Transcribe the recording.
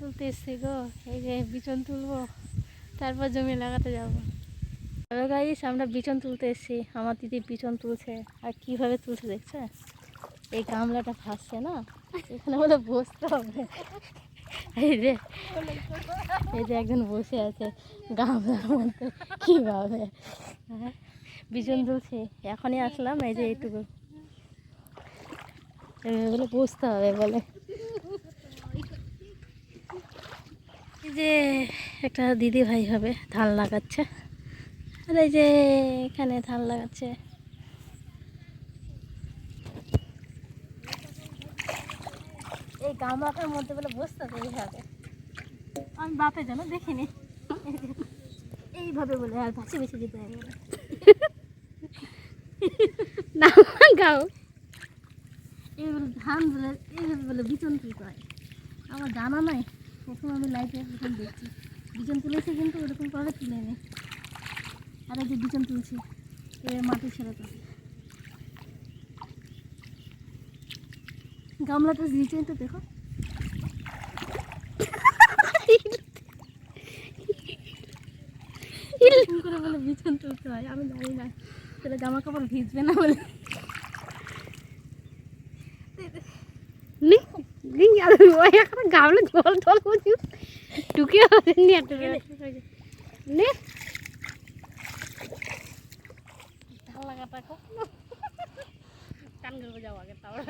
তুলতে এসছি গো। এই যে বিচন তুলবো, তারপর জমি লাগাতে যাব। হ্যালো গাইস আমরা বিচন তুলতে এসছি। আমার দিদি বিচন তুলছে। আর কীভাবে তুলছে দেখছে? এই গামলাটা ভাসছে না? এখানে বলে বসতে হবে। এই যে এই যে একজন বসে আছে গামলার মধ্যে। কীভাবে? হ্যাঁ বিচন তুলছে। এখনই আসলাম। এই যে এইটুকু। বলে বসতে হবে বলে। যে একটা দিদি ভাই হবে ধান লাগাচ্ছে। আর এই যে এখানে ধান লাগাচ্ছে। এই গামলাটার মধ্যে বলে বসতে হবে। এইভাবে আমি বাপে যেন দেখিনি এইভাবে বলে আর ভাসি বেশি দিতে হবে বলে। না গাও। এইগুলো ধান বলে এইভাবে বলে বিচন হয় আমার জানা নাই। প্রথম আমি লাইফে প্রথম দেখছি। বিচন তুলেছি কিন্তু ওরকম করে তুলে নি আর এই যে বিচন তুলছি এবার মাটি ছেড়ে তো গামলাটা নিচে তো দেখো। এরকম করে বলে বিছন তুলতে হয়, আমি জানি না। তাহলে জামা কাপড় ভিজবে না বলে। নি আর ওই একটা গামলা জল টল বুঝি টুকি নি। ধান লাগাটা খুব টান করব যাও আগে, তারপরে